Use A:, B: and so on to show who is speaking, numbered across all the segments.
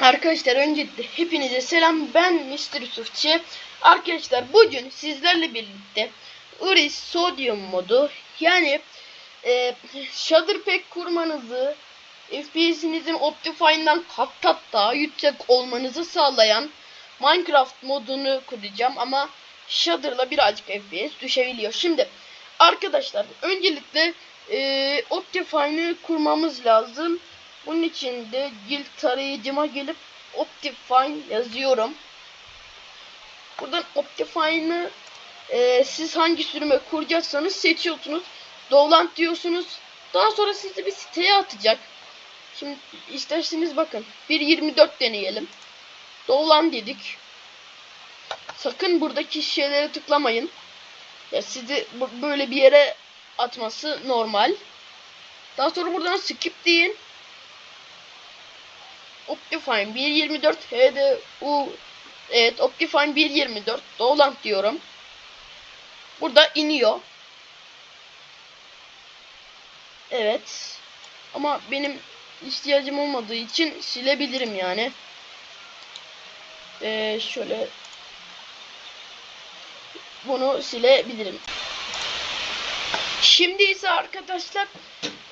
A: Arkadaşlar öncelikle hepinize selam. Ben Mr. Yusufçı. Arkadaşlar bugün sizlerle birlikte Iris Sodium modu yani e, Shader Pack kurmanızı FPS'inizin Optifine'dan kat kat daha yüksek olmanızı sağlayan Minecraft modunu kuracağım ama Shader'la birazcık FPS düşebiliyor. Şimdi arkadaşlar öncelikle e, Optifine'ı kurmamız lazım. Bunun için de guild tarayıcıma gelip Optifine yazıyorum. Buradan Optifine'ı e, siz hangi sürüme kuracaksanız seçiyorsunuz. Dolant diyorsunuz. Daha sonra sizi bir siteye atacak. Şimdi isterseniz bakın. 1.24 deneyelim. Dolan dedik. Sakın buradaki şeylere tıklamayın. Ya sizi böyle bir yere atması normal. Daha sonra buradan skip deyin. Optifine 1.24 HDU Evet Optifine 1.24 Dolant diyorum. Burada iniyor. Evet. Ama benim ihtiyacım olmadığı için silebilirim yani. Ee, şöyle bunu silebilirim. Şimdi ise arkadaşlar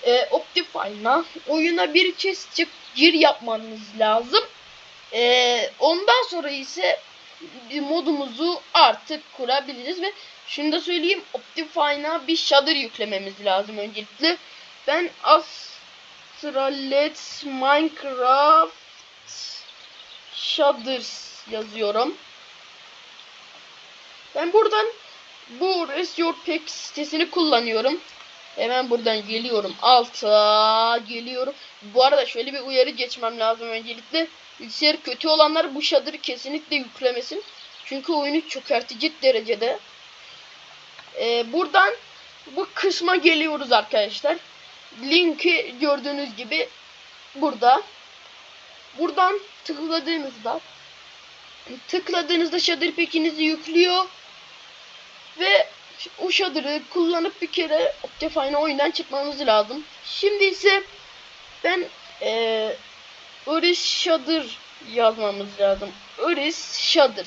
A: e, Optifine'a oyuna bir kez çık gir yapmanız lazım. E, ondan sonra ise bir modumuzu artık kurabiliriz ve şunu da söyleyeyim Optifine'a bir shader yüklememiz lazım öncelikle. Ben Astralet Minecraft Shaders yazıyorum. Ben buradan bu Rest Your Pack sitesini kullanıyorum. Hemen buradan geliyorum. Alta geliyorum. Bu arada şöyle bir uyarı geçmem lazım öncelikle. Bilgisayar kötü olanlar bu Shadder'ı kesinlikle yüklemesin. Çünkü oyunu çökertecek derecede. Ee, buradan bu kısma geliyoruz arkadaşlar. Linki gördüğünüz gibi burada. Buradan tıkladığınızda tıkladığınızda Shadder Pack'inizi yüklüyor. Ve o Shadder'ı kullanıp bir kere Optifine oyundan çıkmanız lazım. Şimdi ise ben eee Iris Shadder yazmamız lazım. Iris Shadder.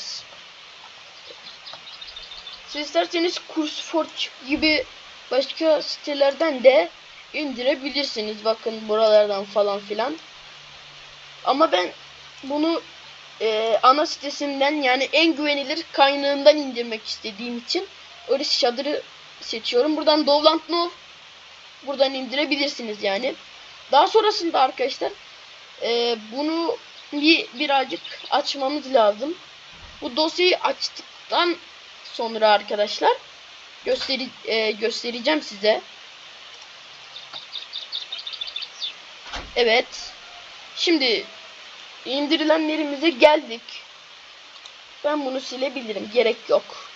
A: Siz isterseniz CurseForge gibi başka sitelerden de indirebilirsiniz. Bakın buralardan falan filan. Ama ben bunu e, ana sitesinden yani en güvenilir kaynağından indirmek istediğim için Iris Shadder'ı seçiyorum. Buradan Dovland Nov buradan indirebilirsiniz yani. Daha sonrasında arkadaşlar e, bunu bir birazcık açmamız lazım. Bu dosyayı açtıktan sonra arkadaşlar gösteri e, göstereceğim size. Evet. Şimdi indirilenlerimize geldik. Ben bunu silebilirim. Gerek yok.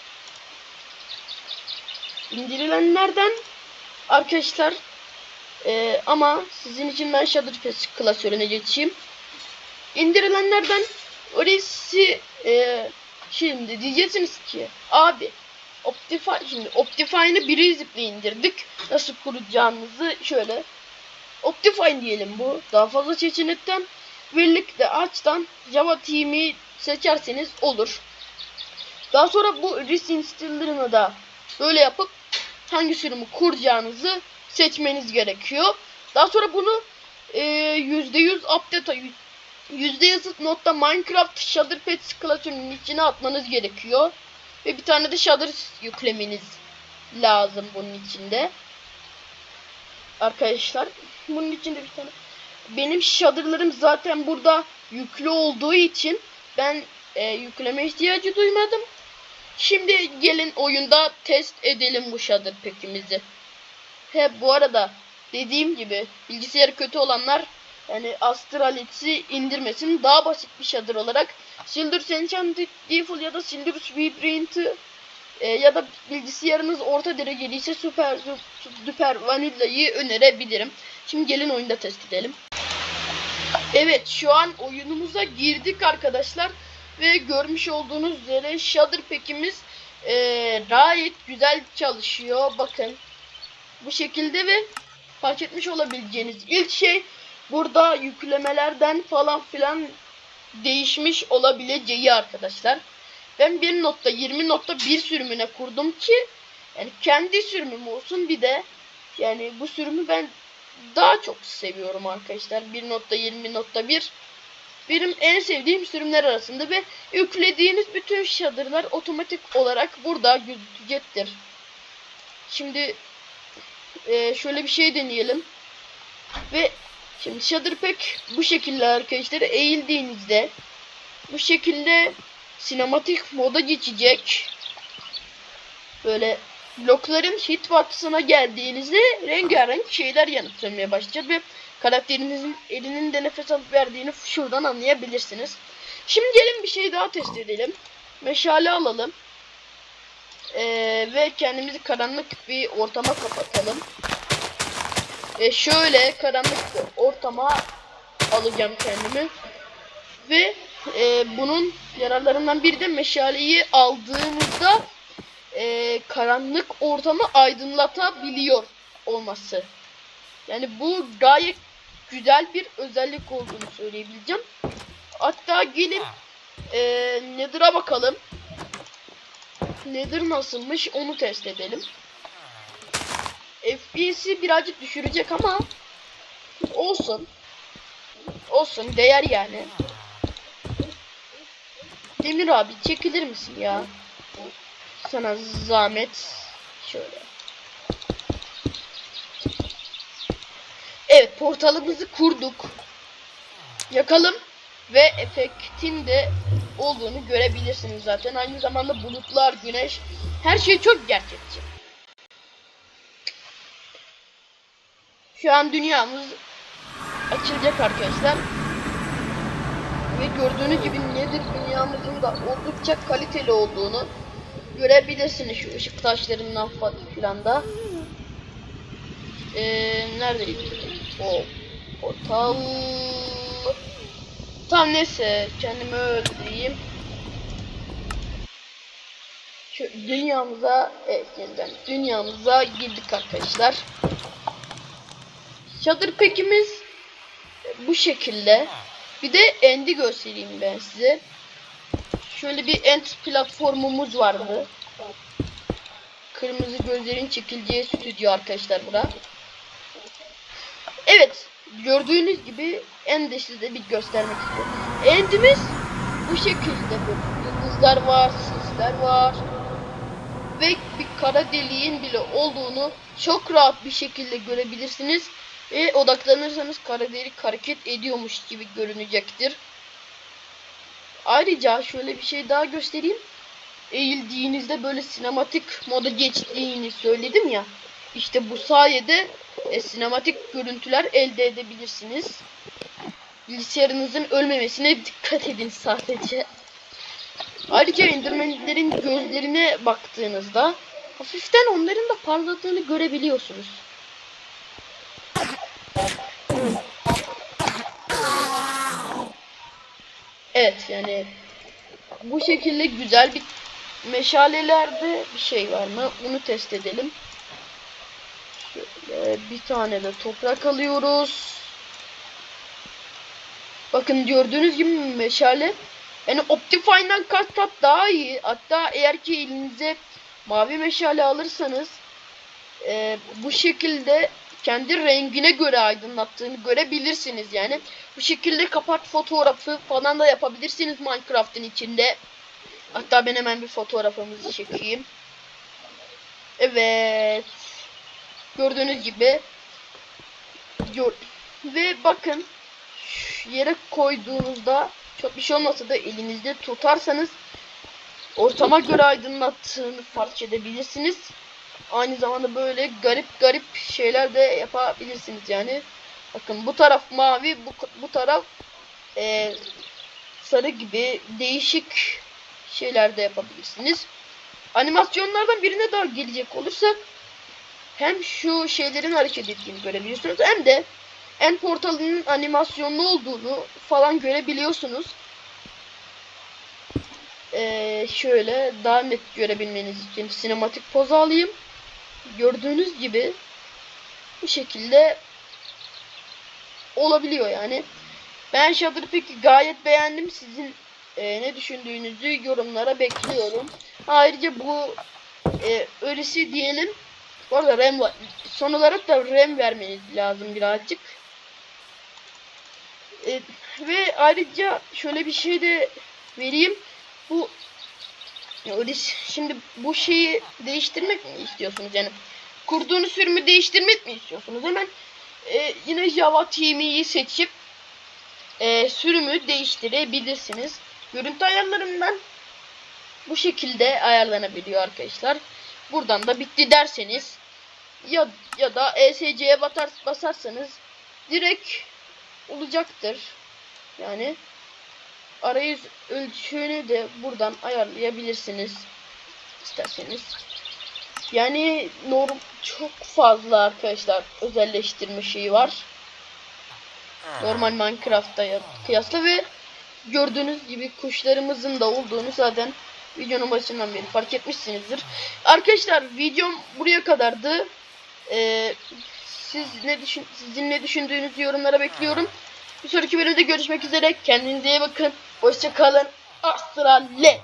A: İndirilenlerden arkadaşlar e, ama sizin için ben Shadow Pass klasörüne geçeyim. İndirilenlerden orası e, şimdi diyeceksiniz ki abi Optifine şimdi Optifine'ı biri ziple indirdik. Nasıl kuracağımızı şöyle Optifine diyelim bu. Daha fazla seçenekten birlikte açtan Java Team'i seçerseniz olur. Daha sonra bu RIS installer'ını da böyle yapıp hangi sürümü kuracağınızı seçmeniz gerekiyor. Daha sonra bunu e, %100 update %100 notta Minecraft Shader Pets klasörünün içine atmanız gerekiyor. Ve bir tane de Shader yüklemeniz lazım bunun içinde. Arkadaşlar bunun içinde bir tane benim shader'larım zaten burada yüklü olduğu için ben e, yükleme ihtiyacı duymadım. Şimdi gelin oyunda test edelim bu shader pack'imizi. He bu arada dediğim gibi bilgisayarı kötü olanlar yani Astralit'i indirmesin. Daha basit bir shader olarak Sildur Enchanted Default ya da Sildur Vibrant'ı e, ya da bilgisayarınız orta dereceliyse Super Super Vanilla'yı önerebilirim. Şimdi gelin oyunda test edelim. Evet şu an oyunumuza girdik arkadaşlar. Ve görmüş olduğunuz üzere Shader Pack'imiz e, gayet güzel çalışıyor. Bakın bu şekilde ve fark etmiş olabileceğiniz ilk şey burada yüklemelerden falan filan değişmiş olabileceği arkadaşlar. Ben 1.20.1 sürümüne kurdum ki yani kendi sürümüm olsun bir de yani bu sürümü ben daha çok seviyorum arkadaşlar. 1.20.1 benim en sevdiğim sürümler arasında ve yüklediğiniz bütün shader'lar otomatik olarak burada gözükecektir. Şimdi e, şöyle bir şey deneyelim. Ve şimdi shader pack bu şekilde arkadaşlar eğildiğinizde bu şekilde sinematik moda geçecek. Böyle blokların hitbox'ına geldiğinizde rengarenk şeyler yanıp sönmeye başlayacak ve karakterinizin elinin de nefes alıp verdiğini şuradan anlayabilirsiniz. Şimdi gelin bir şey daha test edelim. Meşale alalım. Ee, ve kendimizi karanlık bir ortama kapatalım. Ee, şöyle karanlık bir ortama alacağım kendimi. Ve e, bunun yararlarından biri de meşaleyi aldığımızda e, karanlık ortamı aydınlatabiliyor olması. Yani bu gayet güzel bir özellik olduğunu söyleyebileceğim. Hatta gelin e, Nether'a bakalım. Nether nasılmış onu test edelim. FPS'i birazcık düşürecek ama olsun. Olsun değer yani. Demir abi çekilir misin ya? Sana zahmet. Şöyle. Evet portalımızı kurduk. Yakalım ve efektin de olduğunu görebilirsiniz zaten. Aynı zamanda bulutlar, güneş her şey çok gerçekçi. Şu an dünyamız açılacak arkadaşlar. Ve gördüğünüz gibi nedir dünyamızın da oldukça kaliteli olduğunu görebilirsiniz şu ışık taşlarından falan da. Ee, neredeydi? O portal. Tam neyse kendimi öldüreyim. Şu dünyamıza evet yeniden dünyamıza girdik arkadaşlar. Shader pekimiz bu şekilde. Bir de End'i göstereyim ben size. Şöyle bir End platformumuz vardı. Kırmızı gözlerin çekileceği stüdyo arkadaşlar bura. Evet. Gördüğünüz gibi End'i size bir göstermek istiyorum. End'imiz bu şekilde böyle yıldızlar var, sisler var. Ve bir kara deliğin bile olduğunu çok rahat bir şekilde görebilirsiniz. Ve odaklanırsanız kara delik hareket ediyormuş gibi görünecektir. Ayrıca şöyle bir şey daha göstereyim. Eğildiğinizde böyle sinematik moda geçtiğini söyledim ya. İşte bu sayede e, sinematik görüntüler elde edebilirsiniz. Bilgisayarınızın ölmemesine dikkat edin sadece. Ayrıca Enderman'lerin gözlerine baktığınızda hafiften onların da parladığını görebiliyorsunuz. Evet yani bu şekilde güzel bir meşalelerde bir şey var mı? Bunu test edelim. Şöyle bir tane de toprak alıyoruz. Bakın gördüğünüz gibi meşale yani Optifine'dan kat kat daha iyi. Hatta eğer ki elinize mavi meşale alırsanız e, bu şekilde kendi rengine göre aydınlattığını görebilirsiniz yani. Bu şekilde kapat fotoğrafı falan da yapabilirsiniz Minecraft'ın içinde. Hatta ben hemen bir fotoğrafımızı çekeyim. Evet. Gördüğünüz gibi gör ve bakın yere koyduğunuzda çok bir şey olmasa da elinizde tutarsanız ortama göre aydınlattığını fark edebilirsiniz. Aynı zamanda böyle garip garip şeyler de yapabilirsiniz yani. Bakın bu taraf mavi, bu, bu taraf e, sarı gibi değişik şeyler de yapabilirsiniz. Animasyonlardan birine daha gelecek olursak hem şu şeylerin hareket ettiğini görebiliyorsunuz hem de en portalının animasyonlu olduğunu falan görebiliyorsunuz. Ee, şöyle daha net görebilmeniz için sinematik poz alayım. Gördüğünüz gibi bu şekilde olabiliyor yani. Ben Shutterpick'i gayet beğendim. Sizin e, ne düşündüğünüzü yorumlara bekliyorum. Ayrıca bu e, öylesi diyelim. Bu arada RAM. Son olarak da RAM vermeniz lazım birazcık. E, ve ayrıca şöyle bir şey de vereyim. Bu öylesi, şimdi bu şeyi değiştirmek mi istiyorsunuz yani? Kurduğunuz sürümü değiştirmek mi istiyorsunuz? Hemen e, yine Java TM'yi seçip e, sürümü değiştirebilirsiniz. Görüntü ayarlarından bu şekilde ayarlanabiliyor arkadaşlar. Buradan da bitti derseniz ya ya da ESC'ye basarsanız direkt olacaktır. Yani arayüz ölçüğünü de buradan ayarlayabilirsiniz isterseniz. Yani norm çok fazla arkadaşlar özelleştirme şeyi var. Normal Minecraft'ta ya- kıyasla ve gördüğünüz gibi kuşlarımızın da olduğunu zaten videonun başından beri fark etmişsinizdir. Arkadaşlar videom buraya kadardı. Ee, siz ne düşün sizin ne düşündüğünüzü yorumlara bekliyorum. Bir sonraki bölümde görüşmek üzere. Kendinize iyi bakın. Hoşça kalın. Astrale.